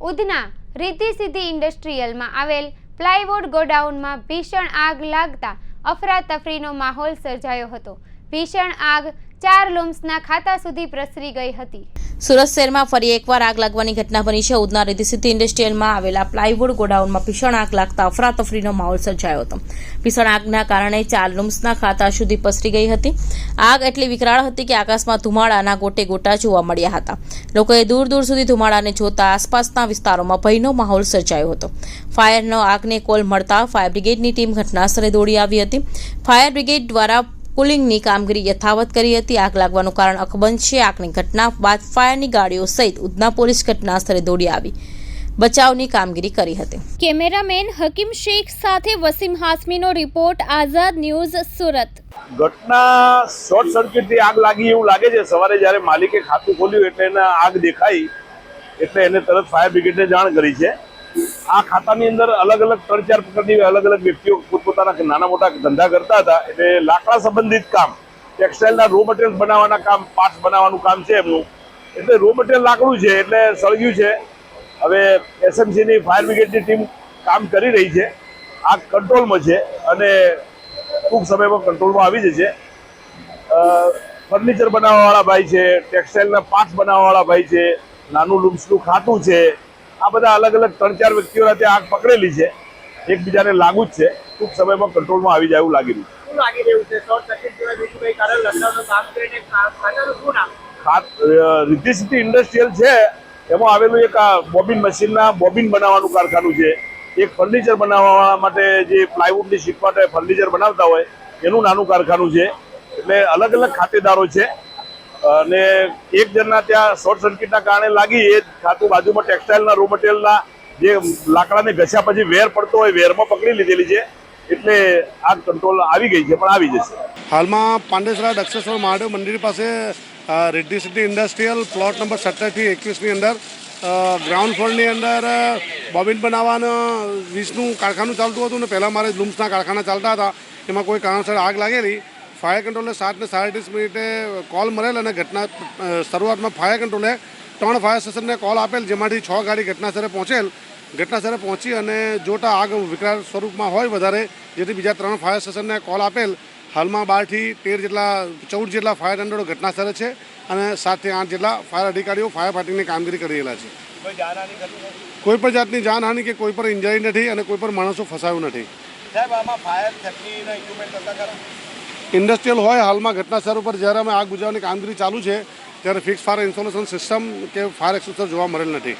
ઉધના રીતિ સિદ્ધિ ઇન્ડસ્ટ્રીયલમાં આવેલ પ્લાયવુડ ગોડાઉનમાં ભીષણ આગ લાગતા અફરાતફરીનો માહોલ સર્જાયો હતો. ભીષણ આગ ચાર લૂમ્સના ખાતા સુધી પ્રસરી ગઈ હતી. સુરત શહેરમાં ફરી એકવાર આગ લાગવાની ઘટના બની છે. ઉધના રિધિસિદ્ધિ ઇન્ડસ્ટ્રીયલમાં આવેલા પ્લાયવુડ ગોડાઉનમાં ભીષણ આગ લાગતા અફરાતફરીનો માહોલ સર્જાયો હતો. ભીષણ આગના કારણે ચાર રૂમ્સના ખાતા સુધી પસરી ગઈ હતી. આગ એટલી વિકરાળ હતી કે આકાશમાં ધુમાડાના ગોટે ગોટા જોવા મળ્યા હતા. લોકોએ દૂર દૂર સુધી ધુમાડાને જોતા આસપાસના વિસ્તારોમાં ભયનો માહોલ સર્જાયો હતો. ફાયરનો આગને કોલ મળતા ફાયર બ્રિગેડની ટીમ ઘટનાસ્થળે દોડી આવી હતી. ફાયર બ્રિગેડ દ્વારા પુલિંગની કામગીરી યથાવત કરી હતી. આગ લાગવાનું કારણ અકબંધ છે. આગની ઘટના બાદ ફાયરની ગાડીઓ સહિત ઉધના પોલીસ ઘટના સ્થળે દોડી આવી. બચાવની કામગીરી કરી હતી. કેમેરામેન હકીમ શેખ સાથે વસીમ હાસમીનો રિપોર્ટ આઝાદ ન્યૂઝ સુરત. ઘટના શોર્ટ સર્કિટથી આગ લાગી એવું લાગે છે. સવારે જ્યારે માલિકે ખાતું ખોલ્યું એટલે એને આગ દેખાઈ એટલે એને તરત ફાયર બ્રિગેડને જાણ કરી છે. આ ખાતાની અંદર અલગ અલગ ત્રણ ચાર પ્રકારની અલગ અલગ વ્યક્તિઓ પોતપોતાના નાના મોટા ધંધા કરતા હતા. એટલે લાકડા સંબંધિત કામ ટેક્સટાઇલના રો મટીરિયલ બનાવવાના કામ પાર્ટ્સ બનાવવાનું કામ છે એમનું. એટલે રો મટીરિયલ લાકડું છે, એટલે સળગ્યું છે. હવે એસએમસીની ફાયર બ્રિગેડની ટીમ કામ કરી રહી છે. આ કંટ્રોલમાં છે અને ટૂંક સમયમાં કંટ્રોલમાં આવી જશે. ફર્નિચર બનાવવાવાળા ભાઈ છે ટેક્સટાઇલના પાર્ટ્સ બનાવવાવાળા ભાઈ છે, નાનું લૂમ્સનું ખાતું છે આ બધા અલગ અલગ ત્રણ ચાર વ્યક્તિઓના ત્યાં આગ પકડેલી છે. એકબીજાને લાગુ જ છે. ટૂંક સમયમાં કંટ્રોલમાં આવી જાય એવું લાગી રહ્યું છે. સિટી ઇન્ડસ્ટ્રીયલ છે. એમાં આવેલું એક આ બોબિન મશીનના બોબિન બનાવવાનું કારખાનું છે. એક ફર્નિચર બનાવવા માટે જે પ્લાયવુડની શીટ માટે ફર્નિચર બનાવતા હોય એનું નાનું કારખાનું છે. એટલે અલગ અલગ ખાતેદારો છે. અને એક જણના ત્યાં શોર્ટ સર્કિટના કારણે લાગી. એ ખાતું બાજુમાં ટેક્સટાઇલના રો મટીરિયલના જે લાકડાને ઘસ્યા પછી વેર પડતો હોય, વેરમાં પકડી લીધેલી છે. એટલે આ કંટ્રોલ આવી ગઈ છે, પણ આવી જશે. હાલમાં પાંડેસરા દક્ષેશ્વર મહાદેવ મંદિર પાસે Reddy city industrial plot number સત્તરથી એકવીસની અંદર ગ્રાઉન્ડ ફ્લોરની અંદર બોબિન બનાવવાનું વીસનું કારખાનું ચાલતું હતું ને પહેલાં મારે લૂમ્સના કારખાના ચાલતા હતા. એમાં કોઈ કારણસર આગ લાગેલી. ફાયર કંટ્રોલને સાતને સાડત્રીસ મિનિટે કોલ મળેલ અને ઘટના શરૂઆતમાં ફાયર કંટ્રોલે ત્રણ ફાયર સ્ટેશનને કોલ આપેલ જેમાંથી છ ગાડી ઘટનાસ્થળે પહોંચેલ. ઘટનાસ્થળે પહોંચી અને જોતા આગ વિકરાળ સ્વરૂપમાં હોય વધારે જેથી બીજા ત્રણ ફાયર સ્ટેશનને કોલ આપેલ. હાલમાં બારથી તેર જેટલા ચૌદ જેટલા ફાયર કંટ્રોલ ઘટનાસ્થળે છે અને સાતથી આઠ જેટલા ફાયર અધિકારીઓ ફાયર ફાઇટિંગની કામગીરી કરી રહેલા છે. કોઈ પણ જાતની જાનહાનિ કે કોઈ પણ ઇન્જરી નથી અને કોઈ પણ માણસો ફસાયું નથી. સાહેબ આમાં ફાયર સેફ્ટીના ઇક્વિપમેન્ટ હતા ખરા? ઇન્ડસ્ટ્રીયલ હોય હાલમાં ઘટનાસ્થળ ઉપર જ્યારે અમે આગ બુઝાવવાની કામગીરી ચાલુ છે, ત્યારે ફિક્સ ફાયર ઇન્સ્ટોલેશન સિસ્ટમ કે ફાયર એક્સપ્રેસર જોવા મળેલ નથી.